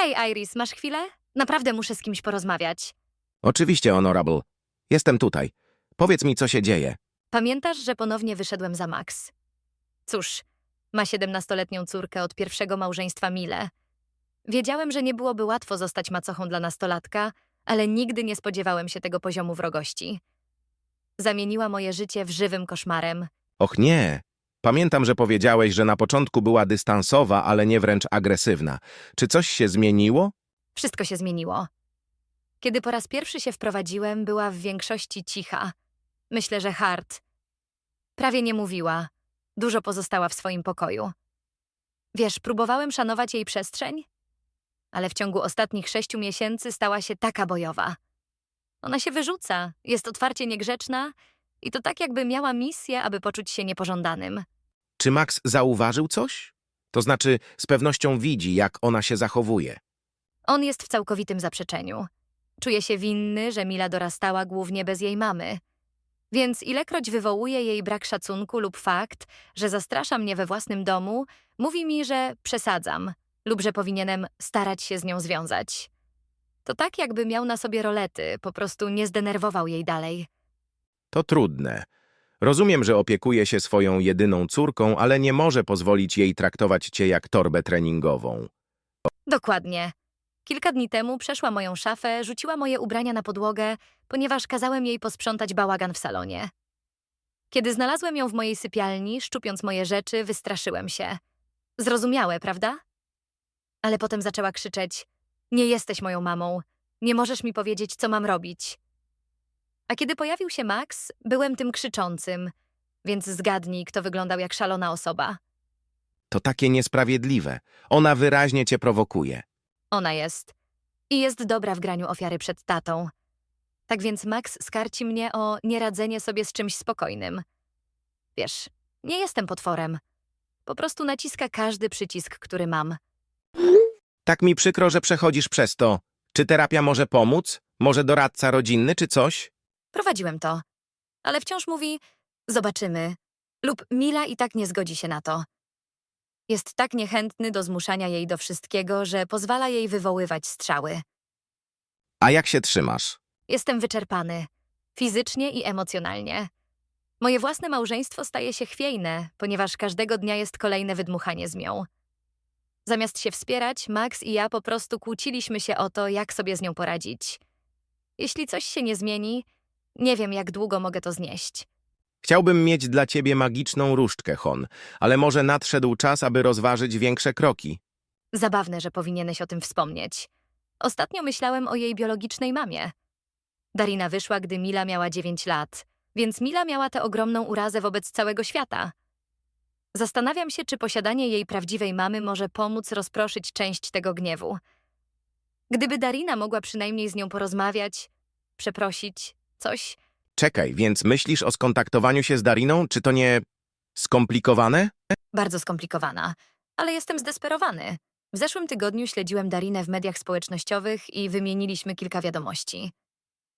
Hej, Iris, masz chwilę? Naprawdę muszę z kimś porozmawiać. Oczywiście, Honorable. Jestem tutaj. Powiedz mi, co się dzieje. Pamiętasz, że ponownie wyszedłem za Max? Cóż, ma 17-letnią córkę od pierwszego małżeństwa Mile. Wiedziałem, że nie byłoby łatwo zostać macochą dla nastolatka, ale nigdy nie spodziewałem się tego poziomu wrogości. Zamieniła moje życie w żywym koszmarem. Och nie. Pamiętam, że powiedziałeś, że na początku była dystansowa, ale nie wręcz agresywna. Czy coś się zmieniło? Wszystko się zmieniło. Kiedy po raz pierwszy się wprowadziłem, była w większości cicha. Myślę, że hard. Prawie nie mówiła. Dużo pozostała w swoim pokoju. Wiesz, próbowałem szanować jej przestrzeń, ale w ciągu ostatnich sześciu miesięcy stała się taka bojowa. Ona się wyrzuca, jest otwarcie niegrzeczna i to tak, jakby miała misję, aby poczuć się niepożądanym. Czy Max zauważył coś? To znaczy, z pewnością widzi, jak ona się zachowuje. On jest w całkowitym zaprzeczeniu. Czuje się winny, że Mila dorastała głównie bez jej mamy. Więc ilekroć wywołuje jej brak szacunku lub fakt, że zastrasza mnie we własnym domu, mówi mi, że przesadzam lub że powinienem starać się z nią związać. To tak, jakby miał na sobie rolety, po prostu nie zdenerwował jej dalej. To trudne. Rozumiem, że opiekuje się swoją jedyną córką, ale nie może pozwolić jej traktować cię jak torbę treningową. Dokładnie. Kilka dni temu przeszła moją szafę, rzuciła moje ubrania na podłogę, ponieważ kazałem jej posprzątać bałagan w salonie. Kiedy znalazłem ją w mojej sypialni, szczupiąc moje rzeczy, wystraszyłem się. Zrozumiałe, prawda? Ale potem zaczęła krzyczeć: Nie jesteś moją mamą, nie możesz mi powiedzieć, co mam robić. A kiedy pojawił się Max, byłem tym krzyczącym, więc zgadnij, kto wyglądał jak szalona osoba. To takie niesprawiedliwe. Ona wyraźnie cię prowokuje. Ona jest. I jest dobra w graniu ofiary przed tatą. Tak więc Max skarci mnie o nieradzenie sobie z czymś spokojnym. Wiesz, nie jestem potworem. Po prostu naciska każdy przycisk, który mam. Tak mi przykro, że przechodzisz przez to. Czy terapia może pomóc? Może doradca rodzinny, czy coś? Prowadziłem to. Ale wciąż mówi: Zobaczymy. Lub Mila i tak nie zgodzi się na to. Jest tak niechętny do zmuszania jej do wszystkiego, że pozwala jej wywoływać strzały. A jak się trzymasz? Jestem wyczerpany, fizycznie i emocjonalnie. Moje własne małżeństwo staje się chwiejne, ponieważ każdego dnia jest kolejne wydmuchanie z nią. Zamiast się wspierać, Max i ja po prostu kłóciliśmy się o to, jak sobie z nią poradzić. Jeśli coś się nie zmieni, nie wiem, jak długo mogę to znieść. Chciałbym mieć dla ciebie magiczną różdżkę, Hon, ale może nadszedł czas, aby rozważyć większe kroki. Zabawne, że powinieneś o tym wspomnieć. Ostatnio myślałem o jej biologicznej mamie. Darina wyszła, gdy Mila miała 9 lat, więc Mila miała tę ogromną urazę wobec całego świata. Zastanawiam się, czy posiadanie jej prawdziwej mamy może pomóc rozproszyć część tego gniewu. Gdyby Darina mogła przynajmniej z nią porozmawiać, przeprosić, coś, Czekaj, więc myślisz o skontaktowaniu się z Dariną? Czy to nie skomplikowane? bardzo skomplikowana, ale jestem zdesperowany. W zeszłym tygodniu śledziłem Darinę w mediach społecznościowych i wymieniliśmy kilka wiadomości.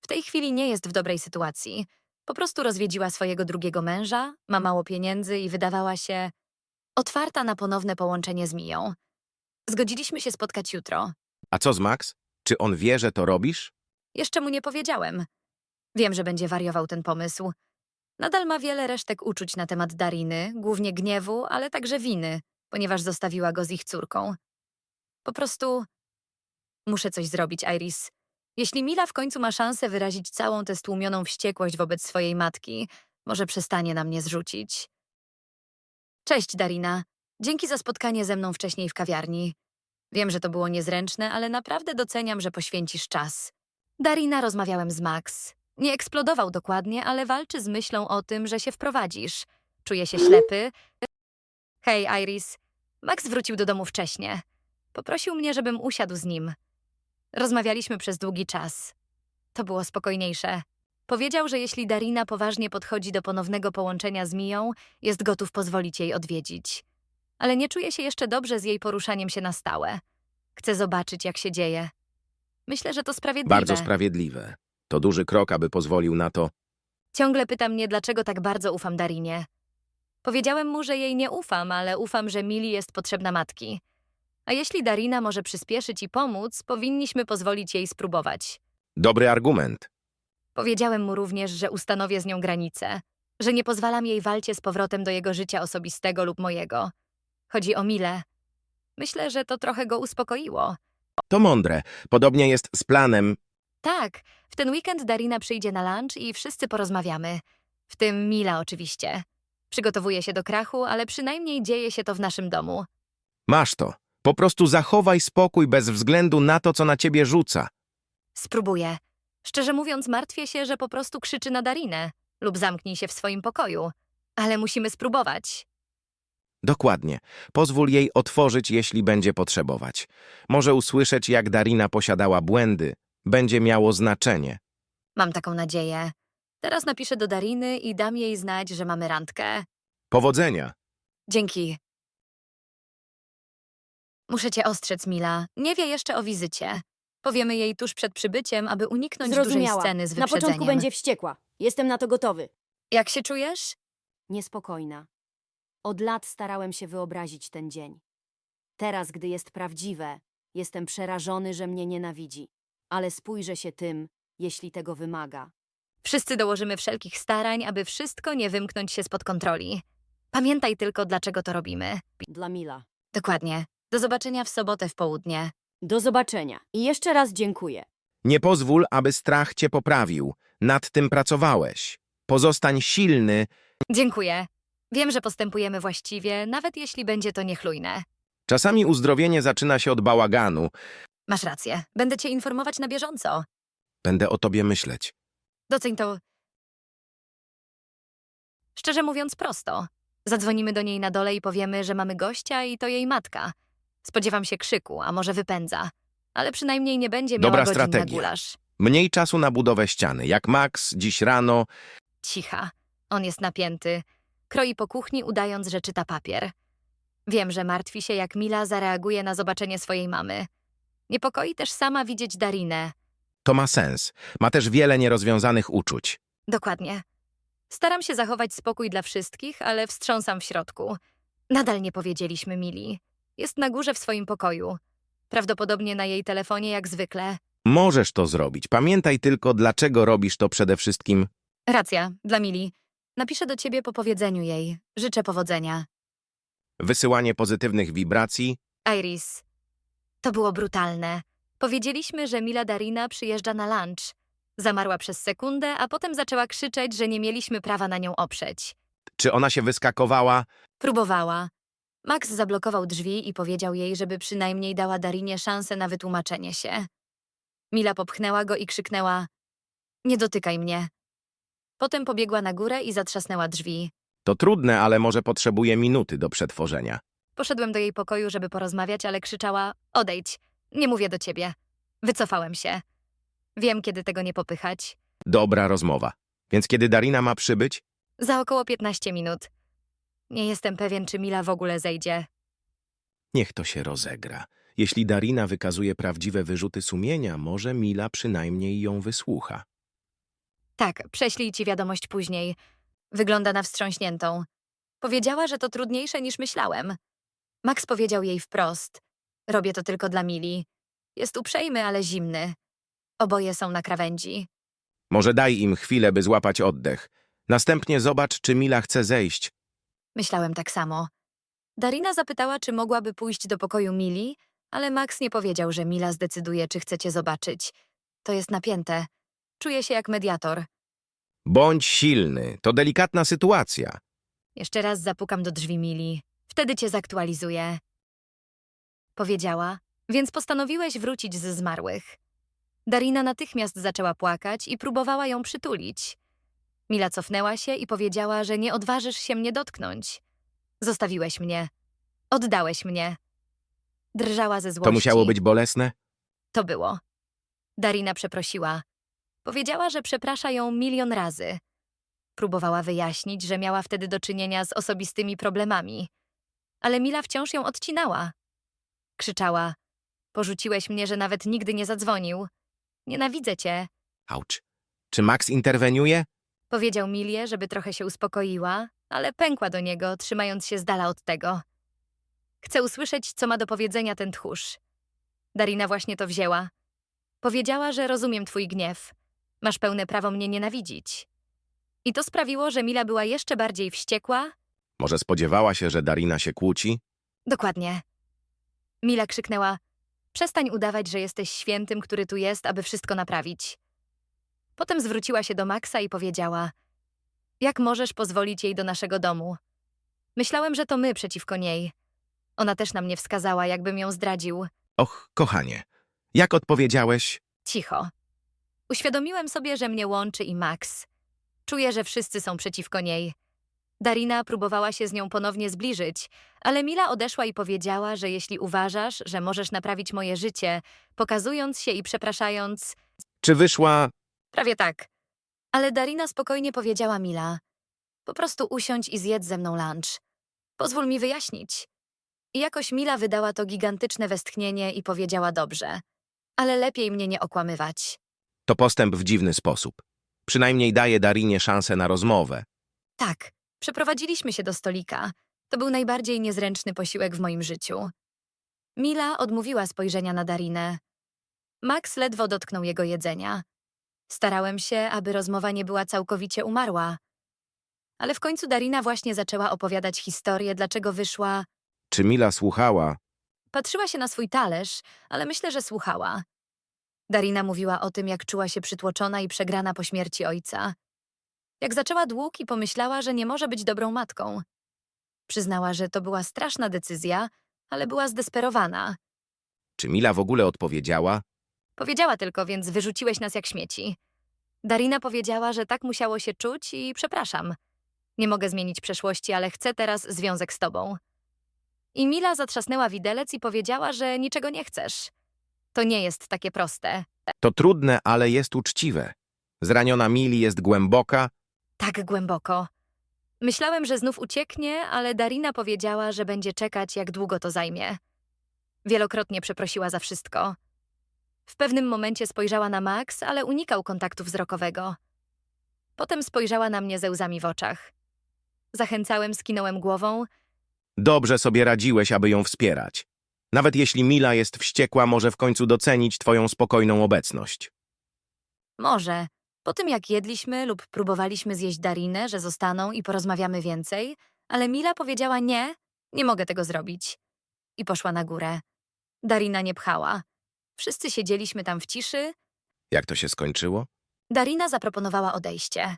W tej chwili nie jest w dobrej sytuacji. Po prostu rozwiedziła swojego drugiego męża, ma mało pieniędzy i wydawała się otwarta na ponowne połączenie z Miją. Zgodziliśmy się spotkać jutro. A co z Max? Czy on wie, że to robisz? Jeszcze mu nie powiedziałem. Wiem, że będzie wariował ten pomysł. Nadal ma wiele resztek uczuć na temat Dariny, głównie gniewu, ale także winy, ponieważ zostawiła go z ich córką. Po prostu muszę coś zrobić, Iris. Jeśli Mila w końcu ma szansę wyrazić całą tę stłumioną wściekłość wobec swojej matki, może przestanie na mnie zrzucić. Cześć, Darina. Dzięki za spotkanie ze mną wcześniej w kawiarni. Wiem, że to było niezręczne, ale naprawdę doceniam, że poświęcisz czas. Darina, rozmawiałem z Max. Nie eksplodował dokładnie, ale walczy z myślą o tym, że się wprowadzisz. Czuje się ślepy. Hej, Iris. Max wrócił do domu wcześnie. Poprosił mnie, żebym usiadł z nim. Rozmawialiśmy przez długi czas. To było spokojniejsze. Powiedział, że jeśli Darina poważnie podchodzi do ponownego połączenia z Miją, jest gotów pozwolić jej odwiedzić. Ale nie czuje się jeszcze dobrze z jej poruszaniem się na stałe. Chce zobaczyć, jak się dzieje. Myślę, że to sprawiedliwe. Bardzo sprawiedliwe. To duży krok, aby pozwolił na to. Ciągle pyta mnie, dlaczego tak bardzo ufam Darinie. Powiedziałem mu, że jej nie ufam, ale ufam, że Mili jest potrzebna matki. A jeśli Darina może przyspieszyć i pomóc, powinniśmy pozwolić jej spróbować. Dobry argument. Powiedziałem mu również, że ustanowię z nią granice, że nie pozwalam jej walcie z powrotem do jego życia osobistego lub mojego. Chodzi o Milę. Myślę, że to trochę go uspokoiło. To mądre. Podobnie jest z planem. Tak, w ten weekend Darina przyjdzie na lunch i wszyscy porozmawiamy. W tym Mila oczywiście. Przygotowuje się do krachu, ale przynajmniej dzieje się to w naszym domu. Masz to. Po prostu zachowaj spokój bez względu na to, co na ciebie rzuca. Spróbuję. Szczerze mówiąc, martwię się, że po prostu krzyczy na Darinę lub zamknij się w swoim pokoju. Ale musimy spróbować. Dokładnie. Pozwól jej otworzyć, jeśli będzie potrzebować. Może usłyszeć, jak Darina posiadała błędy. Będzie miało znaczenie. Mam taką nadzieję. Teraz napiszę do Dariny i dam jej znać, że mamy randkę. Powodzenia. Dzięki. Muszę cię ostrzec, Mila. Nie wie jeszcze o wizycie. Powiemy jej tuż przed przybyciem, aby uniknąć dużej Zrozumiała. sceny z Na wyprzedzeniem. początku będzie wściekła. Jestem na to gotowy. Jak się czujesz? Niespokojna. Od lat starałem się wyobrazić ten dzień. Teraz, gdy jest prawdziwe, jestem przerażony, że mnie nienawidzi. Ale spójrzę się tym, jeśli tego wymaga. Wszyscy dołożymy wszelkich starań, aby wszystko nie wymknąć się spod kontroli. Pamiętaj tylko, dlaczego to robimy. Dla Mila. Dokładnie. Do zobaczenia w sobotę w południe. Do zobaczenia. I jeszcze raz dziękuję. Nie pozwól, aby strach cię poprawił. Nad tym pracowałeś. Pozostań silny. Dziękuję. Wiem, że postępujemy właściwie, nawet jeśli będzie to niechlujne. Czasami uzdrowienie zaczyna się od bałaganu. Masz rację. Będę cię informować na bieżąco. Będę o tobie myśleć. Doceń to. Szczerze mówiąc, prosto. Zadzwonimy do niej na dole i powiemy, że mamy gościa i to jej matka. Spodziewam się krzyku, a może wypędza. Ale przynajmniej nie będzie miała Dobra godzin strategia. na gulasz. Mniej czasu na budowę ściany. Jak Max dziś rano. Cicha. On jest napięty. Kroi po kuchni, udając, że czyta papier. Wiem, że martwi się, jak Mila zareaguje na zobaczenie swojej mamy. Niepokoi też sama widzieć Darinę. To ma sens. Ma też wiele nierozwiązanych uczuć. Dokładnie. Staram się zachować spokój dla wszystkich, ale wstrząsam w środku. Nadal nie powiedzieliśmy Mili. Jest na górze w swoim pokoju. Prawdopodobnie na jej telefonie jak zwykle. Możesz to zrobić. Pamiętaj tylko, dlaczego robisz to przede wszystkim. Racja, dla Mili. Napiszę do ciebie po powiedzeniu jej. Życzę powodzenia. Wysyłanie pozytywnych wibracji. Iris. To było brutalne. Powiedzieliśmy, że Mila Darina przyjeżdża na lunch. Zamarła przez sekundę, a potem zaczęła krzyczeć, że nie mieliśmy prawa na nią oprzeć. Czy ona się wyskakowała? Próbowała. Max zablokował drzwi i powiedział jej, żeby przynajmniej dała Darinie szansę na wytłumaczenie się. Mila popchnęła go i krzyknęła: Nie dotykaj mnie. Potem pobiegła na górę i zatrzasnęła drzwi. To trudne, ale może potrzebuje minuty do przetworzenia. Poszedłem do jej pokoju, żeby porozmawiać, ale krzyczała: Odejdź, nie mówię do ciebie. Wycofałem się. Wiem, kiedy tego nie popychać. Dobra rozmowa. Więc kiedy Darina ma przybyć? Za około 15 minut. Nie jestem pewien, czy Mila w ogóle zejdzie. Niech to się rozegra. Jeśli Darina wykazuje prawdziwe wyrzuty sumienia, może Mila przynajmniej ją wysłucha. Tak, prześlij ci wiadomość później. Wygląda na wstrząśniętą. Powiedziała, że to trudniejsze niż myślałem. Max powiedział jej wprost. Robię to tylko dla Mili. Jest uprzejmy, ale zimny. Oboje są na krawędzi. Może daj im chwilę, by złapać oddech. Następnie zobacz, czy Mila chce zejść. Myślałem tak samo. Darina zapytała, czy mogłaby pójść do pokoju Mili, ale Max nie powiedział, że Mila zdecyduje, czy chce cię zobaczyć. To jest napięte. Czuję się jak mediator. Bądź silny, to delikatna sytuacja. Jeszcze raz zapukam do drzwi Mili. Wtedy cię zaktualizuję. Powiedziała, więc postanowiłeś wrócić ze zmarłych. Darina natychmiast zaczęła płakać i próbowała ją przytulić. Mila cofnęła się i powiedziała, że nie odważysz się mnie dotknąć. Zostawiłeś mnie. Oddałeś mnie. Drżała ze złości. To musiało być bolesne? To było. Darina przeprosiła. Powiedziała, że przeprasza ją milion razy. Próbowała wyjaśnić, że miała wtedy do czynienia z osobistymi problemami. Ale Mila wciąż ją odcinała. Krzyczała. Porzuciłeś mnie, że nawet nigdy nie zadzwonił. Nienawidzę cię. Auć. Czy Max interweniuje? Powiedział Milie, żeby trochę się uspokoiła, ale pękła do niego, trzymając się z dala od tego. Chcę usłyszeć, co ma do powiedzenia ten tchórz. Darina właśnie to wzięła. Powiedziała, że rozumiem twój gniew. Masz pełne prawo mnie nienawidzić. I to sprawiło, że Mila była jeszcze bardziej wściekła. Może spodziewała się, że Darina się kłóci? Dokładnie. Mila krzyknęła: Przestań udawać, że jesteś świętym, który tu jest, aby wszystko naprawić. Potem zwróciła się do Maxa i powiedziała: Jak możesz pozwolić jej do naszego domu? Myślałem, że to my przeciwko niej. Ona też na mnie wskazała, jakbym ją zdradził. Och, kochanie, jak odpowiedziałeś? Cicho. Uświadomiłem sobie, że mnie łączy i Max. Czuję, że wszyscy są przeciwko niej. Darina próbowała się z nią ponownie zbliżyć, ale Mila odeszła i powiedziała, że jeśli uważasz, że możesz naprawić moje życie, pokazując się i przepraszając, Czy wyszła... prawie tak. Ale Darina spokojnie powiedziała Mila: Po prostu usiądź i zjedz ze mną lunch. Pozwól mi wyjaśnić. I jakoś Mila wydała to gigantyczne westchnienie i powiedziała dobrze. Ale lepiej mnie nie okłamywać. To postęp w dziwny sposób. Przynajmniej daje Darinie szansę na rozmowę. Tak, przeprowadziliśmy się do stolika. To był najbardziej niezręczny posiłek w moim życiu. Mila odmówiła spojrzenia na Darinę. Max ledwo dotknął jego jedzenia. Starałem się, aby rozmowa nie była całkowicie umarła. Ale w końcu Darina właśnie zaczęła opowiadać historię, dlaczego wyszła. Czy Mila słuchała? Patrzyła się na swój talerz, ale myślę, że słuchała. Darina mówiła o tym, jak czuła się przytłoczona i przegrana po śmierci ojca. Jak zaczęła dług i pomyślała, że nie może być dobrą matką. Przyznała, że to była straszna decyzja, ale była zdesperowana. Czy Mila w ogóle odpowiedziała? Powiedziała tylko, więc wyrzuciłeś nas jak śmieci. Darina powiedziała, że tak musiało się czuć i przepraszam. Nie mogę zmienić przeszłości, ale chcę teraz związek z tobą. I Mila zatrzasnęła widelec i powiedziała, że niczego nie chcesz. To nie jest takie proste. To trudne, ale jest uczciwe. Zraniona Mili jest głęboka, Tak głęboko. Myślałem, że znów ucieknie, ale Darina powiedziała, że będzie czekać, jak długo to zajmie. Wielokrotnie przeprosiła za wszystko. W pewnym momencie spojrzała na Max, ale unikał kontaktu wzrokowego. Potem spojrzała na mnie ze łzami w oczach. Zachęcałem, skinąłem głową. Dobrze sobie radziłeś, aby ją wspierać. Nawet jeśli Mila jest wściekła, może w końcu docenić twoją spokojną obecność. Może. Po tym, jak jedliśmy lub próbowaliśmy zjeść Darinę, że zostaną i porozmawiamy więcej, ale Mila powiedziała nie, nie mogę tego zrobić. I poszła na górę. Darina nie pchała. Wszyscy siedzieliśmy tam w ciszy. Jak to się skończyło? Darina zaproponowała odejście.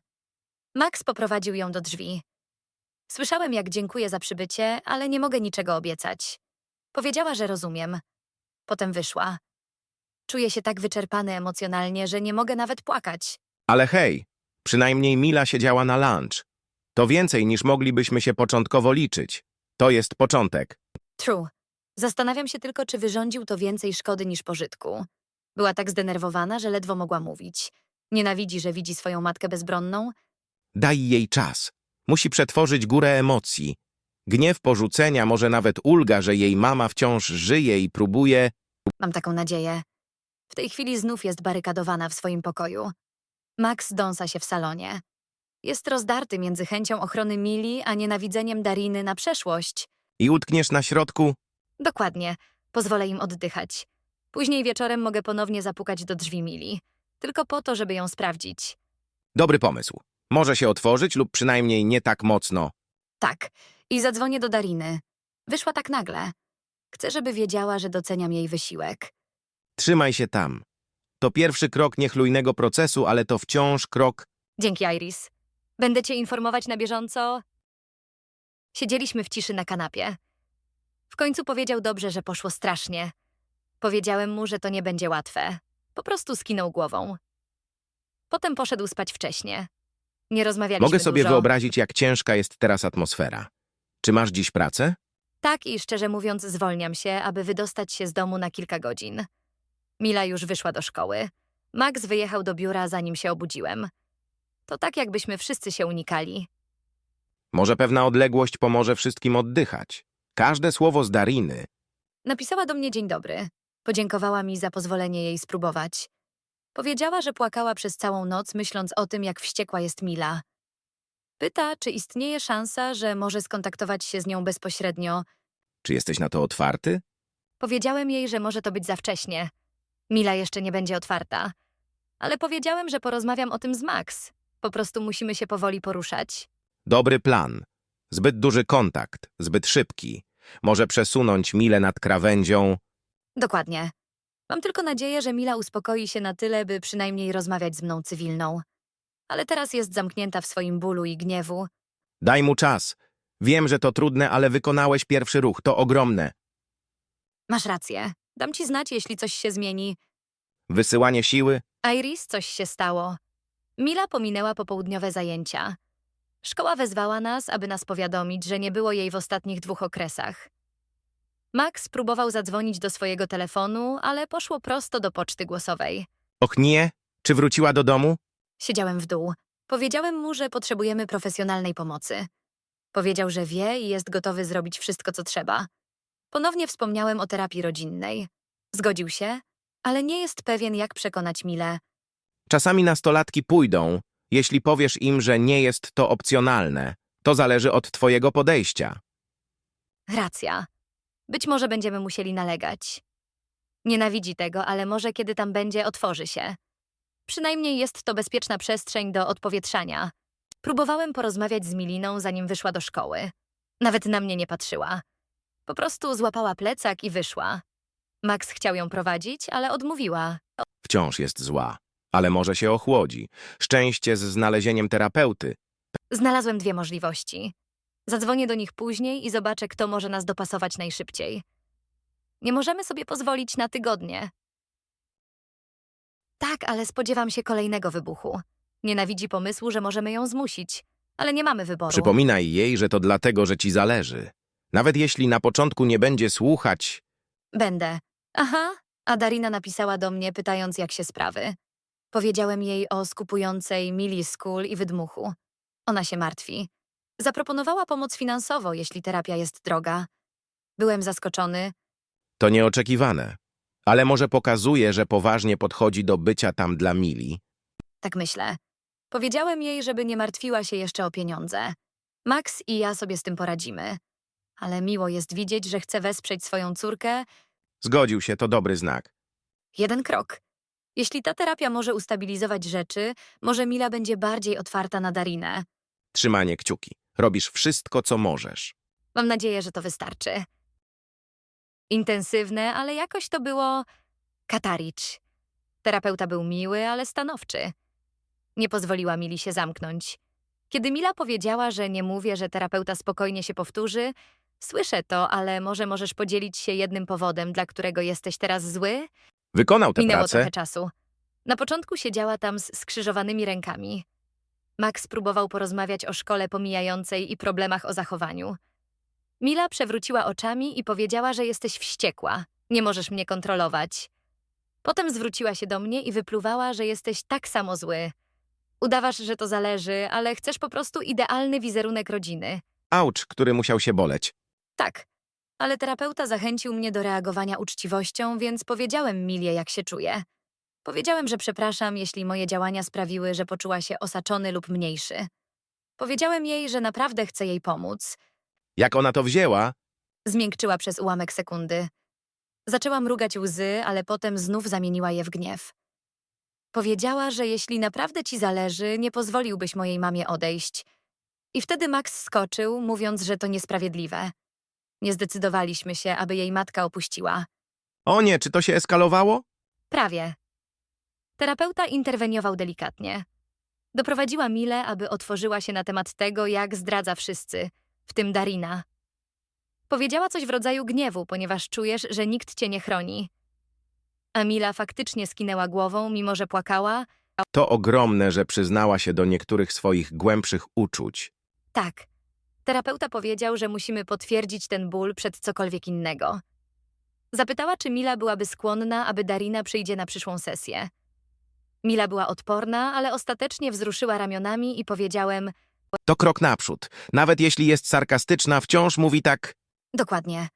Max poprowadził ją do drzwi. Słyszałem, jak dziękuję za przybycie, ale nie mogę niczego obiecać. Powiedziała, że rozumiem. Potem wyszła. Czuję się tak wyczerpany emocjonalnie, że nie mogę nawet płakać. Ale hej, przynajmniej Mila siedziała na lunch. To więcej niż moglibyśmy się początkowo liczyć. To jest początek. True. Zastanawiam się tylko, czy wyrządził to więcej szkody niż pożytku. Była tak zdenerwowana, że ledwo mogła mówić. Nienawidzi, że widzi swoją matkę bezbronną. Daj jej czas. Musi przetworzyć górę emocji. Gniew porzucenia, może nawet ulga, że jej mama wciąż żyje i próbuje. Mam taką nadzieję. W tej chwili znów jest barykadowana w swoim pokoju. Max dąsa się w salonie. Jest rozdarty między chęcią ochrony Mili, a nienawidzeniem Dariny na przeszłość. I utkniesz na środku? Dokładnie. Pozwolę im oddychać. Później wieczorem mogę ponownie zapukać do drzwi Mili. Tylko po to, żeby ją sprawdzić. Dobry pomysł. Może się otworzyć lub przynajmniej nie tak mocno. Tak. I zadzwonię do Dariny. Wyszła tak nagle. Chcę, żeby wiedziała, że doceniam jej wysiłek. Trzymaj się tam. To pierwszy krok niechlujnego procesu, ale to wciąż krok. Dzięki, Iris. Będę cię informować na bieżąco. Siedzieliśmy w ciszy na kanapie. W końcu powiedział dobrze, że poszło strasznie. Powiedziałem mu, że to nie będzie łatwe. Po prostu skinął głową. Potem poszedł spać wcześnie. Nie rozmawialiśmy Mogę sobie dużo. wyobrazić, jak ciężka jest teraz atmosfera. Czy masz dziś pracę? Tak i szczerze mówiąc zwolniam się, aby wydostać się z domu na kilka godzin. Mila już wyszła do szkoły. Max wyjechał do biura, zanim się obudziłem. To tak, jakbyśmy wszyscy się unikali. Może pewna odległość pomoże wszystkim oddychać. Każde słowo z Dariny. Napisała do mnie dzień dobry. Podziękowała mi za pozwolenie jej spróbować. Powiedziała, że płakała przez całą noc, myśląc o tym, jak wściekła jest Mila. Pyta, czy istnieje szansa, że może skontaktować się z nią bezpośrednio. Czy jesteś na to otwarty? Powiedziałem jej, że może to być za wcześnie. Mila jeszcze nie będzie otwarta. Ale powiedziałem, że porozmawiam o tym z Max. Po prostu musimy się powoli poruszać. Dobry plan. Zbyt duży kontakt, zbyt szybki. Może przesunąć Milę nad krawędzią. Dokładnie. Mam tylko nadzieję, że Mila uspokoi się na tyle, by przynajmniej rozmawiać z mną cywilną. Ale teraz jest zamknięta w swoim bólu i gniewu. Daj mu czas. Wiem, że to trudne, ale wykonałeś pierwszy ruch. To ogromne. Masz rację. Dam ci znać, jeśli coś się zmieni. Wysyłanie siły? Iris, coś się stało. Mila pominęła popołudniowe zajęcia. Szkoła wezwała nas, aby nas powiadomić, że nie było jej w ostatnich dwóch okresach. Max próbował zadzwonić do swojego telefonu, ale poszło prosto do poczty głosowej. Och nie? Czy wróciła do domu? Siedziałem w dół. Powiedziałem mu, że potrzebujemy profesjonalnej pomocy. Powiedział, że wie i jest gotowy zrobić wszystko, co trzeba. Ponownie wspomniałem o terapii rodzinnej. Zgodził się, ale nie jest pewien, jak przekonać Milę. Czasami nastolatki pójdą, jeśli powiesz im, że nie jest to opcjonalne. To zależy od twojego podejścia. Racja. Być może będziemy musieli nalegać. Nienawidzi tego, ale może kiedy tam będzie, otworzy się. Przynajmniej jest to bezpieczna przestrzeń do odpowietrzania. Próbowałem porozmawiać z Miliną, zanim wyszła do szkoły. Nawet na mnie nie patrzyła. Po prostu złapała plecak i wyszła. Max chciał ją prowadzić, ale odmówiła. Wciąż jest zła, ale może się ochłodzi. Szczęście z znalezieniem terapeuty. Znalazłem dwie możliwości. Zadzwonię do nich później i zobaczę, kto może nas dopasować najszybciej. Nie możemy sobie pozwolić na tygodnie. Tak, ale spodziewam się kolejnego wybuchu. Nienawidzi pomysłu, że możemy ją zmusić, ale nie mamy wyboru. Przypominaj jej, że to dlatego, że ci zależy. Nawet jeśli na początku nie będzie słuchać, Będę. Aha, a Darina napisała do mnie, pytając, jak się sprawy. Powiedziałem jej o skupującej Mili School i wydmuchu. Ona się martwi. Zaproponowała pomoc finansowo, jeśli terapia jest droga. Byłem zaskoczony. to nieoczekiwane. Ale może pokazuje, że poważnie podchodzi do bycia tam dla Mili. Tak myślę. Powiedziałem jej, żeby nie martwiła się jeszcze o pieniądze. Max i ja sobie z tym poradzimy. Ale miło jest widzieć, że chce wesprzeć swoją córkę. Zgodził się, to dobry znak. Jeden krok. Jeśli ta terapia może ustabilizować rzeczy, może Mila będzie bardziej otwarta na Darinę. Trzymanie kciuki. Robisz wszystko, co możesz. Mam nadzieję, że to wystarczy. Intensywne, ale jakoś to było kataricz. Terapeuta był miły, ale stanowczy. Nie pozwoliła Mili się zamknąć. Kiedy Mila powiedziała, że nie mówię, że terapeuta spokojnie się powtórzy, słyszę to, ale może możesz podzielić się jednym powodem, dla którego jesteś teraz zły? Wykonał tę Minęło pracę. trochę czasu. Na początku siedziała tam z skrzyżowanymi rękami. Max próbował porozmawiać o szkole pomijającej i problemach o zachowaniu. Mila przewróciła oczami i powiedziała, że jesteś wściekła. Nie możesz mnie kontrolować. Potem zwróciła się do mnie i wypluwała, że jesteś tak samo zły. Udawasz, że to zależy, ale chcesz po prostu idealny wizerunek rodziny. Aucz, który musiał się boleć. Tak, ale terapeuta zachęcił mnie do reagowania uczciwością, więc powiedziałem Milie, jak się czuję. Powiedziałem, że przepraszam, jeśli moje działania sprawiły, że poczuła się osaczony lub mniejszy. Powiedziałem jej, że naprawdę chcę jej pomóc. Jak ona to wzięła? Zmiękczyła przez ułamek sekundy. Zaczęła mrugać łzy, ale potem znów zamieniła je w gniew. Powiedziała, że jeśli naprawdę ci zależy, nie pozwoliłbyś mojej mamie odejść. I wtedy Max skoczył, mówiąc, że to niesprawiedliwe. Nie zdecydowaliśmy się, aby jej matka opuściła. O nie, czy to się eskalowało? Prawie. Terapeuta interweniował delikatnie. Doprowadziła Milę, aby otworzyła się na temat tego, jak zdradza wszyscy, w tym Darina. Powiedziała coś w rodzaju gniewu, ponieważ czujesz, że nikt cię nie chroni. A Mila faktycznie skinęła głową, mimo że płakała. To ogromne, że przyznała się do niektórych swoich głębszych uczuć. Tak. Terapeuta powiedział, że musimy potwierdzić ten ból przed cokolwiek innego. Zapytała, czy Mila byłaby skłonna, aby Darina przyjdzie na przyszłą sesję. Mila była odporna, ale ostatecznie wzruszyła ramionami i powiedziałem: To krok naprzód. Nawet jeśli jest sarkastyczna, wciąż mówi tak. Dokładnie.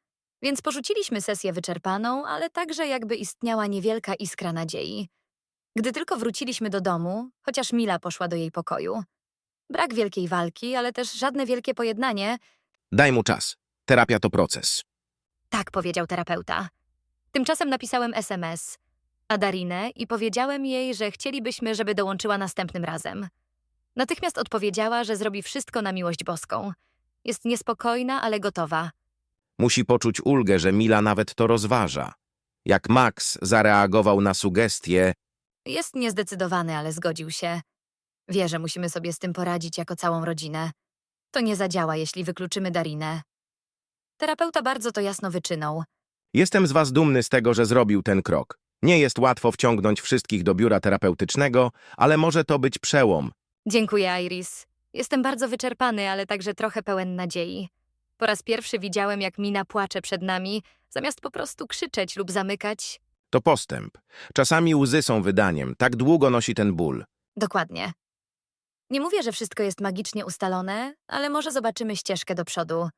Więc porzuciliśmy sesję wyczerpaną, ale także jakby istniała niewielka iskra nadziei. Gdy tylko wróciliśmy do domu, chociaż Mila poszła do jej pokoju. Brak wielkiej walki, ale też żadne wielkie pojednanie, Daj mu czas. Terapia to proces. Tak, powiedział terapeuta. Tymczasem napisałem SMS a Darinę i powiedziałem jej, że chcielibyśmy, żeby dołączyła następnym razem. Natychmiast odpowiedziała, że zrobi wszystko na miłość boską. Jest niespokojna, ale gotowa. Musi poczuć ulgę, że Mila nawet to rozważa. Jak Max zareagował na sugestie, Jest niezdecydowany, ale zgodził się. Wie, że musimy sobie z tym poradzić jako całą rodzinę. To nie zadziała, jeśli wykluczymy Darinę. Terapeuta bardzo to jasno wyczynął. jestem z was dumny z tego, że zrobił ten krok. Nie jest łatwo wciągnąć wszystkich do biura terapeutycznego, ale może to być przełom. Dziękuję, Iris. Jestem bardzo wyczerpany, ale także trochę pełen nadziei. Po raz pierwszy widziałem, jak Mina płacze przed nami, zamiast po prostu krzyczeć lub zamykać. To postęp. Czasami łzy są wydaniem, tak długo nosi ten ból. Dokładnie. Nie mówię, że wszystko jest magicznie ustalone, ale może zobaczymy ścieżkę do przodu.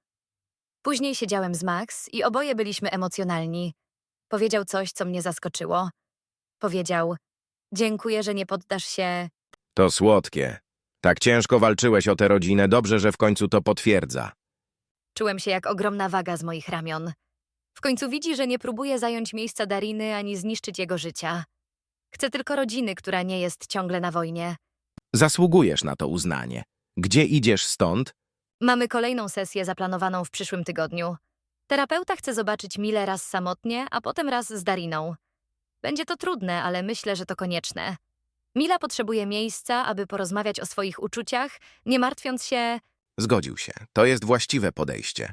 Później siedziałem z Max i oboje byliśmy emocjonalni. Powiedział coś, co mnie zaskoczyło. Powiedział: Dziękuję, że nie poddasz się. To słodkie. Tak ciężko walczyłeś o tę rodzinę, dobrze, że w końcu to potwierdza. Czułem się jak ogromna waga z moich ramion. W końcu widzi, że nie próbuję zająć miejsca Dariny ani zniszczyć jego życia. Chcę tylko rodziny, która nie jest ciągle na wojnie. Zasługujesz na to uznanie. Gdzie idziesz stąd? Mamy kolejną sesję zaplanowaną w przyszłym tygodniu. Terapeuta chce zobaczyć Milę raz samotnie, a potem raz z Dariną. Będzie to trudne, ale myślę, że to konieczne. Mila potrzebuje miejsca, aby porozmawiać o swoich uczuciach, nie martwiąc się, Zgodził się. To jest właściwe podejście.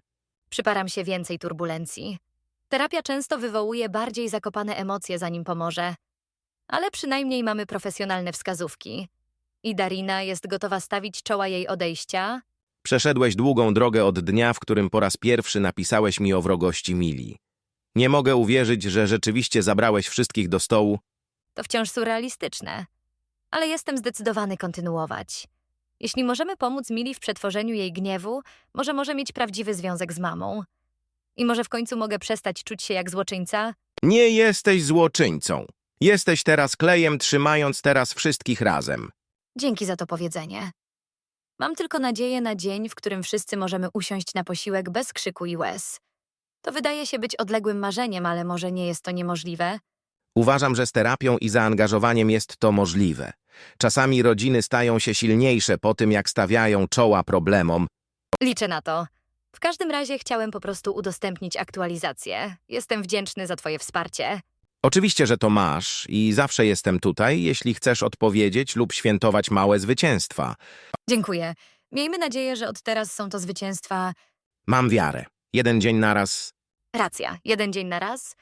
przyparam się więcej turbulencji. Terapia często wywołuje bardziej zakopane emocje, zanim pomoże. Ale przynajmniej mamy profesjonalne wskazówki. I Darina jest gotowa stawić czoła jej odejścia, Przeszedłeś długą drogę od dnia, w którym po raz pierwszy napisałeś mi o wrogości Mili. Nie mogę uwierzyć, że rzeczywiście zabrałeś wszystkich do stołu. To wciąż surrealistyczne. Ale jestem zdecydowany kontynuować. Jeśli możemy pomóc Mili w przetworzeniu jej gniewu, może może mieć prawdziwy związek z mamą. I może w końcu mogę przestać czuć się jak złoczyńca? Nie jesteś złoczyńcą. Jesteś teraz klejem, trzymając teraz wszystkich razem. Dzięki za to powiedzenie. Mam tylko nadzieję na dzień, w którym wszyscy możemy usiąść na posiłek bez krzyku i łez. To wydaje się być odległym marzeniem, ale może nie jest to niemożliwe. Uważam, że z terapią i zaangażowaniem jest to możliwe. Czasami rodziny stają się silniejsze po tym, jak stawiają czoła problemom. Liczę na to. W każdym razie chciałem po prostu udostępnić aktualizację. Jestem wdzięczny za Twoje wsparcie. Oczywiście, że to masz i zawsze jestem tutaj, jeśli chcesz odpowiedzieć lub świętować małe zwycięstwa. Dziękuję. Miejmy nadzieję, że od teraz są to zwycięstwa. Mam wiarę. Jeden dzień naraz. Racja, jeden dzień na raz.